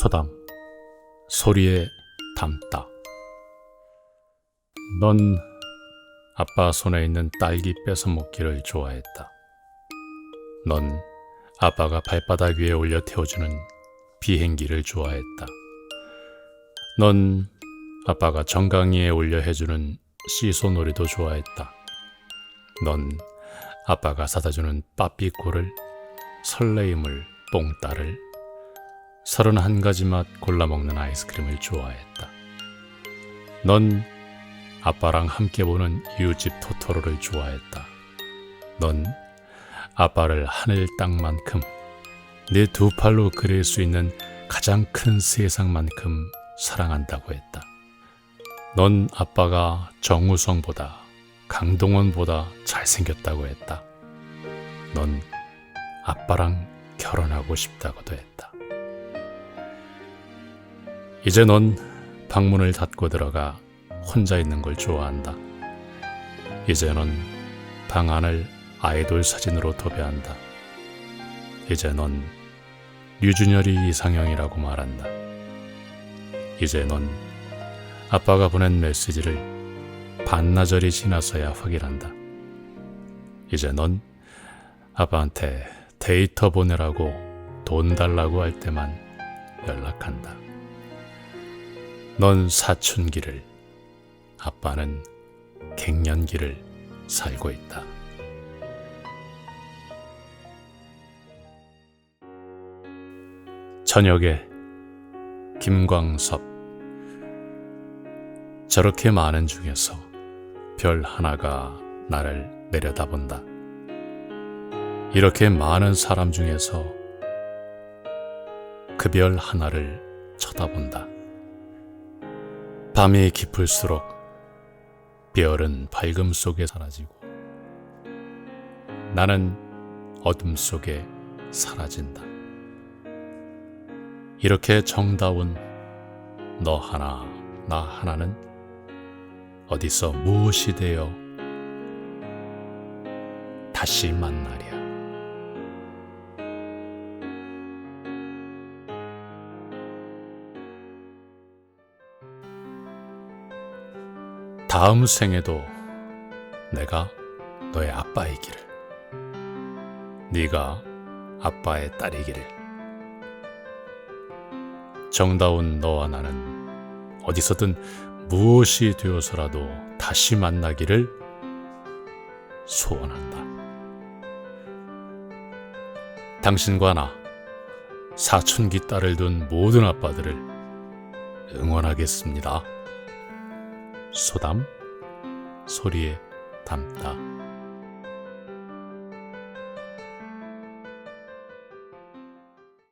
소담 소리에 담다 넌 아빠 손에 있는 딸기 뺏어 먹기를 좋아했다. 넌 아빠가 발바닥 위에 올려 태워주는 비행기를 좋아했다. 넌 아빠가 정강이에 올려 해주는 시소놀이도 좋아했다. 넌 아빠가 사다 주는 빠삐꼬를 설레임을 뽕따를 서른 한 가지 맛 골라 먹는 아이스크림을 좋아했다. 넌 아빠랑 함께 보는 이웃집 토토로를 좋아했다. 넌 아빠를 하늘 땅만큼 내 두 팔로 그릴 수 있는 가장 큰 세상만큼 사랑한다고 했다. 넌 아빠가 정우성보다 강동원보다 잘생겼다고 했다. 넌 아빠랑 결혼하고 싶다고도 했다. 이제 넌 방문을 닫고 들어가 혼자 있는 걸 좋아한다. 이제 넌 방 안을 아이돌 사진으로 도배한다. 이제 넌 류준열이 이상형이라고 말한다. 이제 넌 아빠가 보낸 메시지를 반나절이 지나서야 확인한다. 이제 넌 아빠한테 데이터 보내라고 돈 달라고 할 때만 연락한다. 넌 사춘기를, 아빠는 갱년기를 살고 있다. 저녁에 김광섭 저렇게 많은 중에서 별 하나가 나를 내려다본다. 이렇게 많은 사람 중에서 그 별 하나를 쳐다본다. 밤이 깊을수록 별은 밝음 속에 사라지고 나는 어둠 속에 사라진다. 이렇게 정다운 너 하나, 나 하나는 어디서 무엇이 되어 다시 만나랴. 다음 생에도 내가 너의 아빠이기를, 네가 아빠의 딸이기를. 정다운 너와 나는 어디서든 무엇이 되어서라도 다시 만나기를 소원한다. 당신과 나, 사춘기 딸을 둔 모든 아빠들을 응원하겠습니다. 소담, 소리에 담다.